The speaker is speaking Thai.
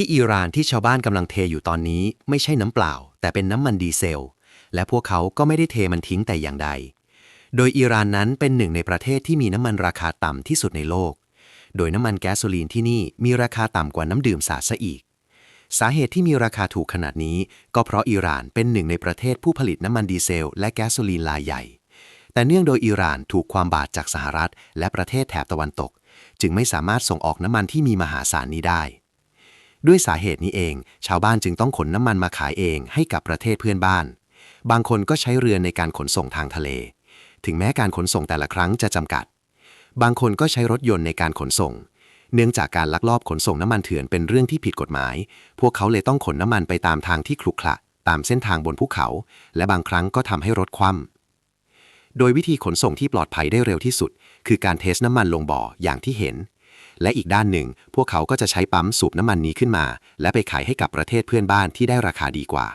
ที่อิหร่านที่ชาวบ้านกำลังเทอยู่ตอนนี้ไม่ใช่น้ำเปล่า แต่เป็นน้ำมันดีเซล และพวกเขาก็ไม่ได้เทมันทิ้งแต่อย่างใด โดยอิหร่านนั้นเป็นหนึ่งในประเทศที่มีน้ำมันราคาต่ำที่สุดในโลก โดยน้ำมันแก๊สโซลีนที่นี่มีราคาต่ำกว่าน้ำดื่มสาซะอีก สาเหตุที่มีราคาถูกขนาดนี้ ก็เพราะอิหร่านเป็นหนึ่งในประเทศผู้ผลิตน้ำมันดีเซล และแก๊สโซลีนรายใหญ่ แต่เนื่องโดยอิหร่านถูกความบาดจากสหรัฐ และประเทศแถบตะวันตก จึงไม่สามารถส่งออกน้ำมันที่มีมหาศาลนี้ได้ ด้วยสาเหตุนี้เอง ชาวบ้านจึงต้องขนน้ำมันมาขายเองให้กับประเทศเพื่อนบ้าน บางคนก็ใช้เรือในการขนส่งทางทะเล ถึงแม้การขนส่งแต่ละครั้งจะจำกัด บางคนก็ใช้รถยนต์ในการขนส่ง เนื่องจากการลักลอบขนส่งน้ำมันเถื่อนเป็นเรื่องที่ผิดกฎหมาย พวกเขาเลยต้องขนน้ำมันไปตามทางที่ขรุขระตามเส้นทางบนภูเขา และบางครั้งก็ทำให้รถคว่ำโดยวิธีขนส่งที่ปลอดภัยได้เร็วที่สุด คือการเทสน้ำมันลงบ่ออย่างที่เห็น และอีกด้านหนึ่ง พวกเขาก็จะใช้ปั๊มสูบน้ำมันนี้ขึ้นมา และไปขายให้กับประเทศเพื่อนบ้านที่ได้ราคาดีกว่า